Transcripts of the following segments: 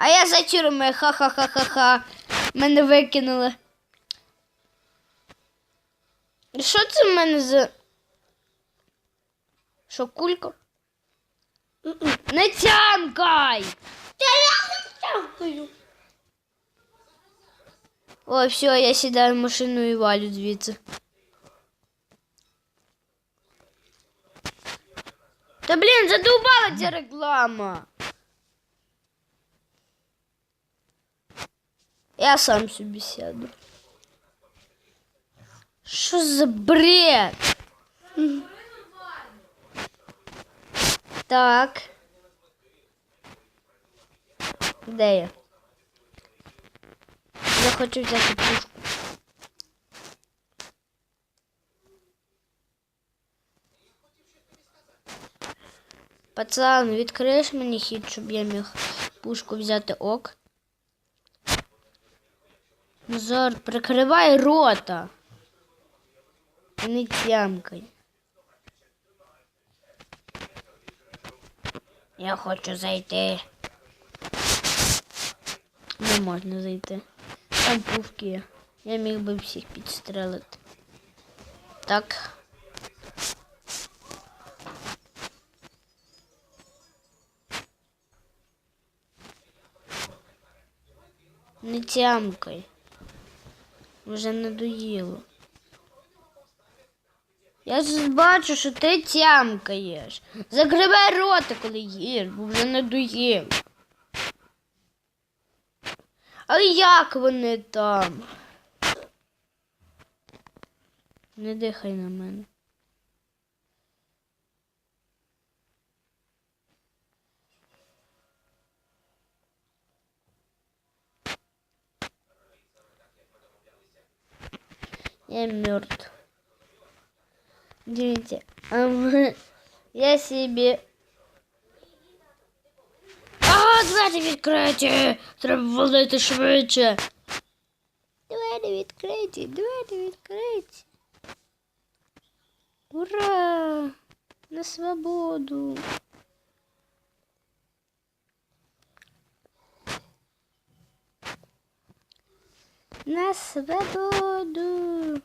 А я за тюрми. Ха-ха-ха-ха-ха. Мене викинули. Що це в мене за. Що, кулька? Не тямкай! Дякую. Ой, все, я сідаю в машину і валю звідси. Та блін, задовбала ця реклама. Я сам собі сяду. Що за бред? Так. Де я? Я хочу взяти пушку. Пацан, відкриєш мені хід, щоб я міг пушку взяти ок. Назар, прикривай рота. Не тямкай. Я хочу зайти. Не можна зайти. Там пушки. Я міг би всіх підстрелити. Так. Не тямкай. Вже надоїло. Я ж бачу, що ти тямкаєш. Закривай рота, коли їш, бо вже надоїло. А як вони там? Не дихай на мене. Я мертв. Дивіться, а ми... я собі. А, двері відкриті! Треба валити швидше. Двері відкриті, двері відкриті. Ура! На свободу. На свободу.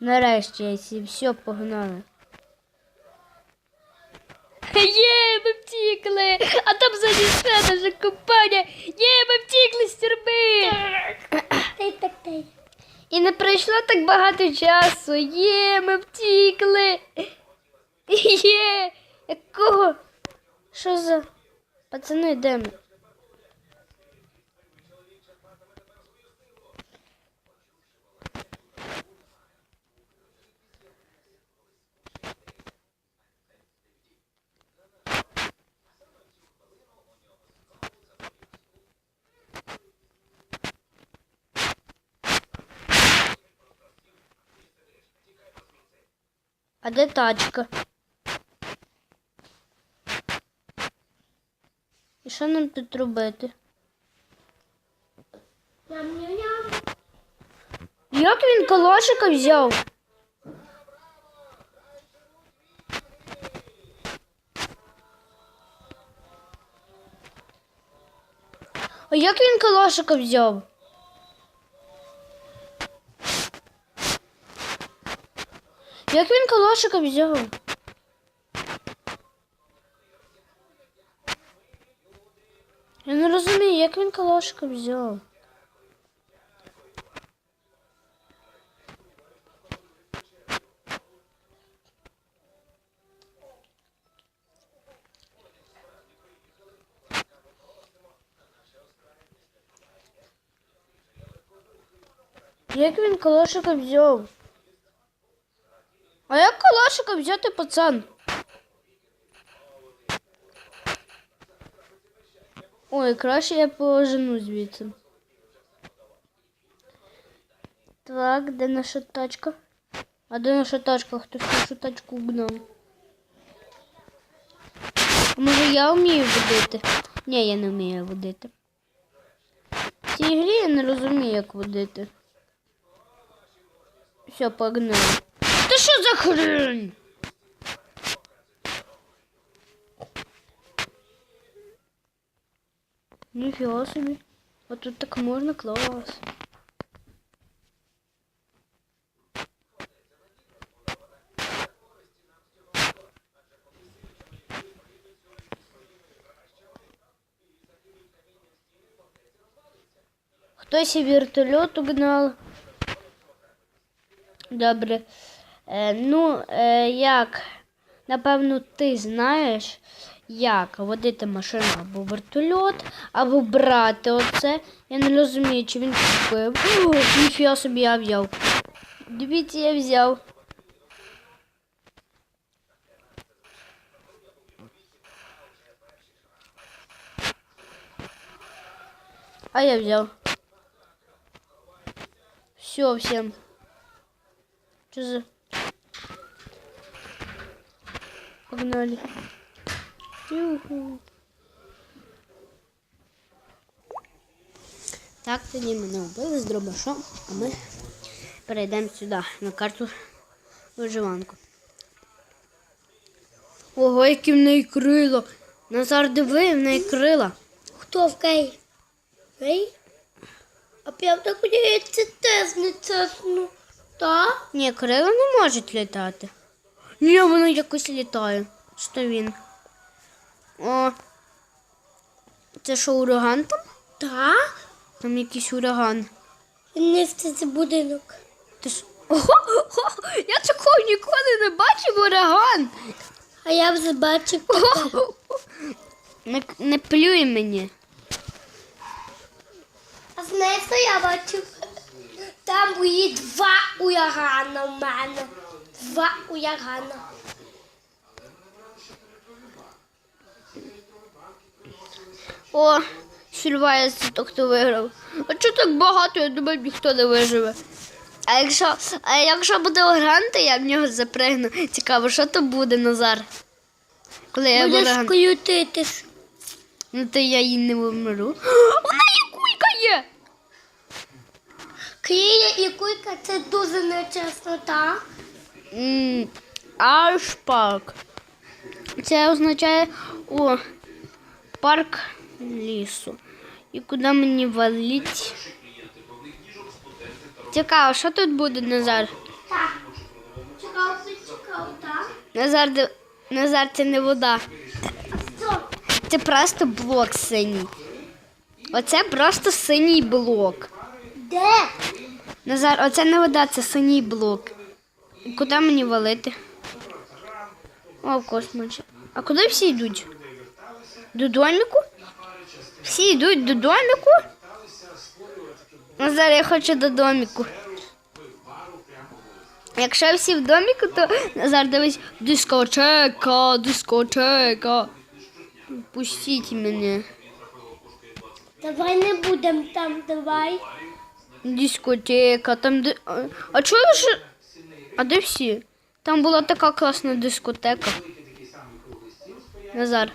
Нарешті я сі, все погнали. Є, ми втікли! А там ззаді наша компанія. Є, ми втікли з тюрми! І не пройшло так багато часу. Є, ми втікли. Є. Якого? Що за? Пацани, де ми? А де тачка? І що нам тут робити? Як він калашика взяв? А як він калашика взяв? Як він калашика взяв? Я не розумію, як він калашика взяв. Як він калашика взяв? А взяти пацан? Ой, краще я пожену звідси. Так, де наша тачка? А де наша тачка? Хтось нашу тачку гнав. Може я вмію водити? Ні, я не вмію водити. В цій грі я не розумію, як водити. Все, погнали. Та що за хрень? Ніфіга собі. А тут так можна клас. Хтось і вертольот угнав. Добре. Е, ну, е, як? Напевно, ти знаєш, як водити машину або вертольот, або брати оце. Я не розумію, чи він купив. Ніфіга собі я взяв. Дивіться, я взяв. А я взял. Все, всем. Что за... Погнали. Юху. Так, тоді мене вбили з дробашом, а ми перейдемо сюди, на карту виживанку. Ого, які в неї крила. Назар, диви, в неї крила. Хто в Кей? Кей? А правда, куди це теж не чесно. Так? Ні, крила не можуть літати. Ні, воно якось літає. Що він? О. Це що, ураган там? Так? Там якийсь ураган. Не в це будинок. Ти ж. Ого, я такого ніколи не бачив ураган. А я вже бачив. Ого. Не, не плюй мені. А знаєш, що я бачив? Там були два урагана в мене. Два урагана. О, Сільвая, то, хто виграв. А чого так багато? Я думаю, ніхто не виживе. А якщо, а якщо буде ураган, то я в нього запригну. Цікаво, що то буде, Назар? Коли я Будеш ураган. Ну то я її не вмру. У неї кулька є! Крія і кулька це дуже нечесно, парк. Це означає о, парк лісу. І куди мені валить? Цікаво, що тут буде, Назар? Так. Чекав, чекав, так? Назар, Назар, це не вода. Це просто блок синій. Оце просто синій блок. Де? Назар, оце не вода, це синій блок. Куди мені валити? О, в. А куди всі йдуть? До доміку? Всі йдуть до доміку? Назар, я хочу до доміку. Якщо всі в доміку, то Назар дивись, дискотека, дискотека. Пустіть мене. Давай не будемо там, давай. Дискотека, там де. А- А чого ж. А де всі? Там була така класна дискотека. Назар.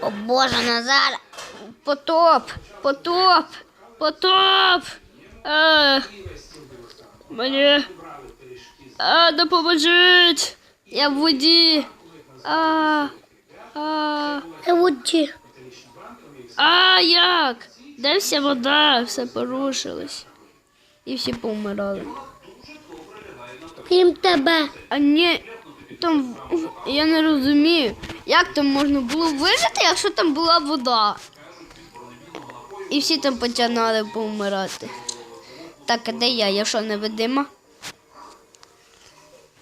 О Боже, Назар! Потоп! Потоп! Потоп! А, мені. А, допоможіть! Я в воді. А, а. На воді. А як? Де вся вода? Все порушилось. І всі повмирали. Крім тебе. А ні, там я не розумію, як там можна було вижити, якщо там була вода. І всі там починали повмирати. Так, а де я? Я що, невидима?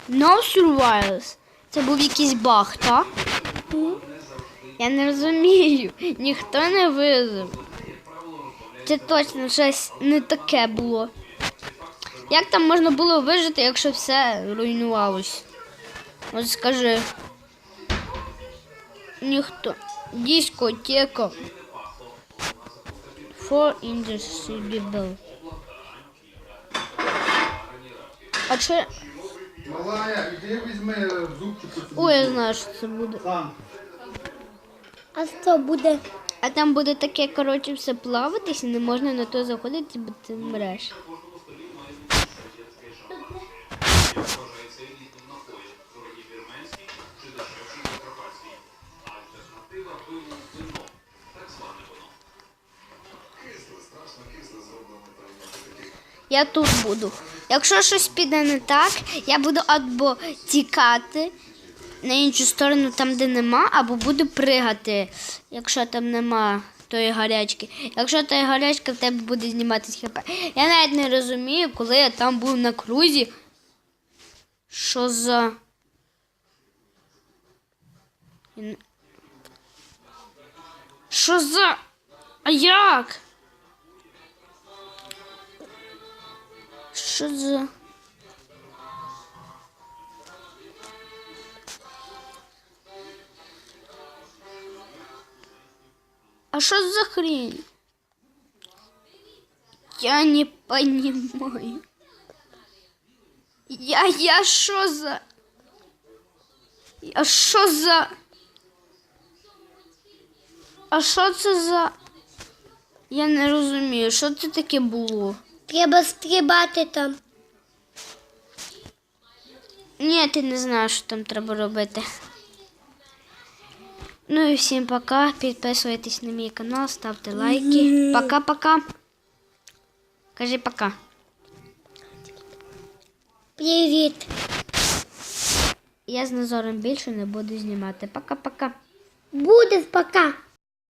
No survivors. Це був якийсь баг, так? Я не розумію. Ніхто не вижив. Це точно щось не таке було. Як там можна було вижити, якщо все руйнувалось? От скажи. Ніхто. Дискотека. For industry А чи. Малая, іди візьми зубчику. Ой, я знаю, що це буде. Сам. А що буде? А там буде таке, коротше, все плаватись, і не можна на то заходити, бо ти мреш. Я тут буду. Якщо щось піде не так, я буду або тікати на іншу сторону, там, де нема, або буду пригати, якщо там нема тої гарячки. Якщо тої гарячки, в тебе буде зніматись хп. Я навіть не розумію, коли я там був на крузі. Що за. Що за. А як? Що за. А что за хрень? Я не понимаю. Я, я что за... Я что за... А що це за... Я не розумію, що це таке було? Треба стрибати там. Ні, ти не знаєш, що там треба робити. Ну і всім пока. Підписуйтесь на мій канал, ставте лайки. Пока-пока. Кажи пока. Привіт. Я з Назором більше не буду знімати. Пока-пока. Буде пока.